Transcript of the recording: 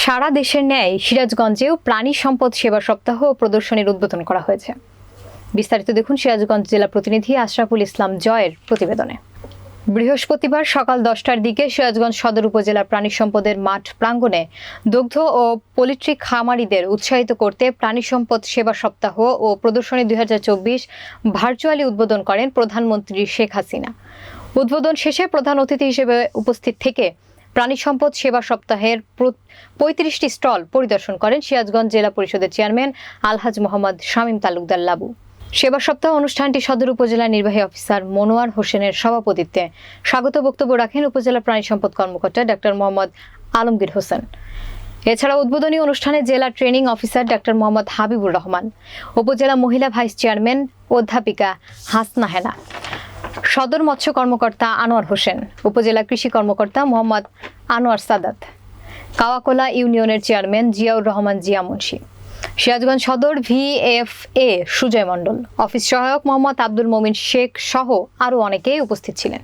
সারা দেশের ন্যায় সিরাজগঞ্জেও প্রাণী সম্পদ সেবা সপ্তাহ ও প্রদর্শনীর উদ্বোধন করা হয়েছে। বিস্তারিত দেখুন সিরাজগঞ্জ জেলা প্রতিনিধি আশরাফুল ইসলাম জয়ের প্রতিবেদনে। বৃহস্পতিবার সকাল দশটার দিকে সিরাজগঞ্জ সদর উপজেলা প্রাণী সম্পদের মাঠ প্রাঙ্গণে দুগ্ধ ও পোলিট্রি খামারিদের উৎসাহিত করতে প্রাণী সম্পদ সেবা সপ্তাহ ও প্রদর্শনী দুই হাজার চব্বিশ ভার্চুয়ালি উদ্বোধন করেন প্রধানমন্ত্রী শেখ হাসিনা। উদ্বোধন শেষে প্রধান অতিথি হিসেবে উপস্থিত থেকে প্রাণী সম্পদ সেবা সপ্তাহের পঁয়ত্রিশটি স্টল পরিদর্শন করেন সিরাজগঞ্জ জেলা পরিষদের চেয়ারম্যান আলহাজ মোহাম্মদ শামীম তালুকদার লাবু। সেবা সপ্তাহ অনুষ্ঠানটি সদর উপজেলা নির্বাহী অফিসার মনোয়ার হোসেনের সভাপতিত্বে স্বাগত বক্তব্য রাখেন উপজেলা প্রাণী সম্পদ কর্মকর্তা ডাক্তার মোহাম্মদ আলমগীর হোসেন। এছাড়া উদ্বোধনী অনুষ্ঠানে জেলা training officer doctor Mohammad Habibur Rahman, উপজেলা মহিলা ভাইস চেয়ারম্যান অধ্যাপিকা হাসনা হেনা। সদর মৎস্য কর্মকর্তা আনোয়ার হোসেন, উপজেলা কৃষি কর্মকর্তা মোহাম্মদ আনোয়ার সাদাত, কাওয়াকোলা ইউনিয়নের chairman Ziaur Rahman Zia Munshi, Sirajganj Sadar VFA Sujoy Mondal, office সহায়ক মোহাম্মদ আব্দুল মমিন শেখ সহ আরও অনেকেই উপস্থিত ছিলেন।